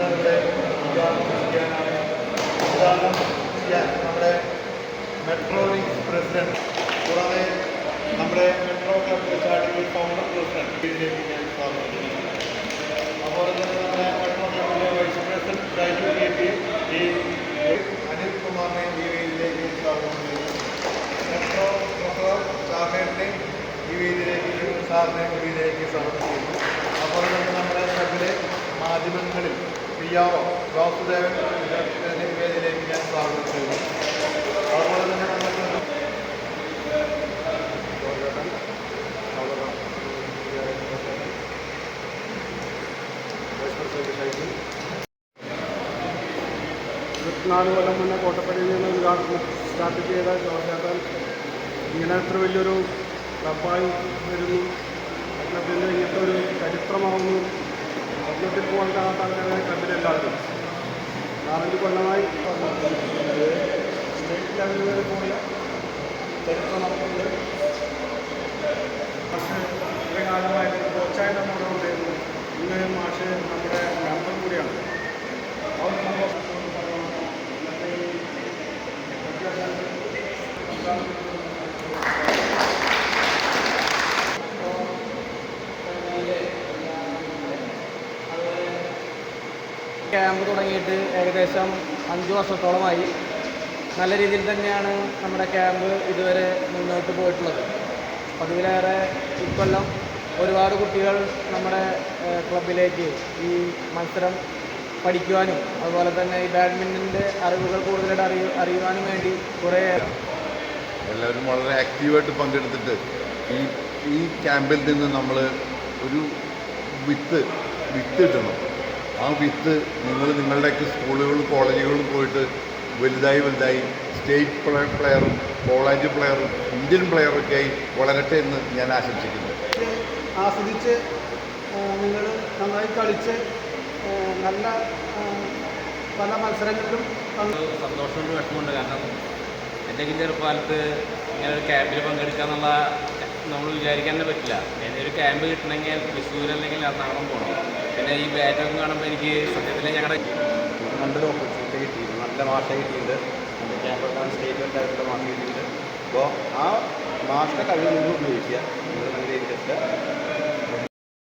ഇവിടെ ഉദ്ഘാടനം ചെയ്യാനാണ് നമ്മുടെ മെട്രോ പ്രസിഡന്റ് കൂടാതെ നമ്മുടെ മെട്രോ ക്ലബ് ചാടികൾ ഫൗണ്ടർ പ്രസിഡന്റ് ഇതിലേക്ക് ഞാൻ സ്വാഗതം അതുപോലെ തന്നെ നമ്മുടെ metro ക്ലബിലെ vice president Raju K P ഈ അനിൽ കുമാറിനെ ഈ വേദിയിലേക്ക് സ്വാഗതം ചെയ്യുന്നു. മെട്രോ മെട്രോ ചാമേറിനെ ഈ വേദിയിലേക്ക് സാറിനെ ഈ വേദിയിലേക്ക് സ്വാഗതം ചെയ്യുന്നു. അതുപോലെ തന്നെ നമ്മുടെ ക്ലബിലെ മാധ്യമങ്ങളിൽ പി ആർ ഒ വാസുദേവൻ വേദിയിലേക്ക് ഞാൻ സ്വാഗതം ചെയ്യുന്നു. അതുപോലെ തന്നെ നമ്മുടെ ഇരുപത്തിനാല് കൊല്ലം മുന്നേ കോട്ടപ്പടിയിൽ നിന്ന് ഉദ്ഘാടനം സ്റ്റാർട്ട് ചെയ്ത ജോർജേട്ടൻ ഇങ്ങനെ അത്ര വലിയൊരു ക്ലബായി വരുന്നു. നാലഞ്ച് കൊല്ലമായി സ്റ്റേറ്റ് ലെവലിൽ വരെ പോയ ചരിത്രം നമുക്കുണ്ട് പക്ഷേ ഇത്ര കാലമായിട്ട് കോച്ചായി നമ്മുടെ ഉണ്ടായിരുന്നു. ഇന്ന് മാഷ് നമ്മുടെ മെമ്പർ കൂടിയാണ്. ഒരു സന്തോഷം ഇന്നത്തെ ഈ ക്യാമ്പ് തുടങ്ങിയിട്ട് ഏകദേശം അഞ്ച് വർഷത്തോളമായി. നല്ല രീതിയിൽ തന്നെയാണ് നമ്മുടെ ക്യാമ്പ് ഇതുവരെ മുന്നോട്ട് പോയിട്ടുള്ളത്. പതിവിലേറെ ഇക്കൊല്ലം ഒരുപാട് കുട്ടികൾ നമ്മുടെ ക്ലബിലേക്ക് ഈ മത്സരം പഠിക്കുവാനും അതുപോലെ തന്നെ ഈ ബാഡ്മിന്റന്റെ അറിവുകൾ കൂടുതലായിട്ട് അറിയു അറിയുവാനും വേണ്ടി കുറേ എല്ലാവരും വളരെ ആക്റ്റീവായിട്ട് പങ്കെടുത്തിട്ട് ഈ ഈ ക്യാമ്പിൽ നിന്ന് നമ്മൾ ഒരു വിത്ത് വിത്ത് ഇടണം ആ വിത്ത് നിങ്ങൾ നിങ്ങളുടെയൊക്കെ സ്കൂളുകളും കോളേജുകളും പോയിട്ട് വലുതായി വലുതായി സ്റ്റേറ്റ് പ്ലേ- പ്ലെയറും കോളേജ് പ്ലെയറും ഇന്ത്യൻ പ്ലെയറൊക്കെ ആയി വളരട്ടെ എന്ന് ഞാൻ ആശംസിക്കുന്നു. ആസ്വദിച്ച് നിങ്ങൾ നന്നായി കളിച്ച് നല്ല പല മത്സരങ്ങളിലും സന്തോഷമുണ്ട് വിഷമമുണ്ട് കാരണം എന്റെയൊക്കെ ചെറുപ്പകാലത്ത് ഇങ്ങനെ ഒരു ക്യാമ്പിൽ പങ്കെടുക്കുക എന്നുള്ള നമ്മൾ വിചാരിക്കാൻ തന്നെ പറ്റില്ല. എന്നെ ഒരു ക്യാമ്പ് കിട്ടണമെങ്കിൽ തൃശ്ശൂർ അല്ലെങ്കിൽ എറണാകുളം പോകണം പിന്നെ ഈ ബാറ്റൊക്കെ കാണുമ്പോൾ എനിക്ക് സത്യത്തിൽ ഞങ്ങളുടെ നല്ലൊരു ഓപ്പർച്യൂണിറ്റി കിട്ടിയിട്ടുണ്ട്. നല്ല മാഷ കിട്ടിയിട്ടുണ്ട്. നല്ല ക്യാമ്പ് സ്റ്റേറ്റ് ആയിട്ടുള്ള മാഷ കിട്ടിയിട്ടുണ്ട്. അപ്പോൾ ആ മാഷിന്റെ കഴിവ് നിങ്ങൾ ഉപയോഗിക്കുക. നിങ്ങൾ നല്ല രീതിയിൽ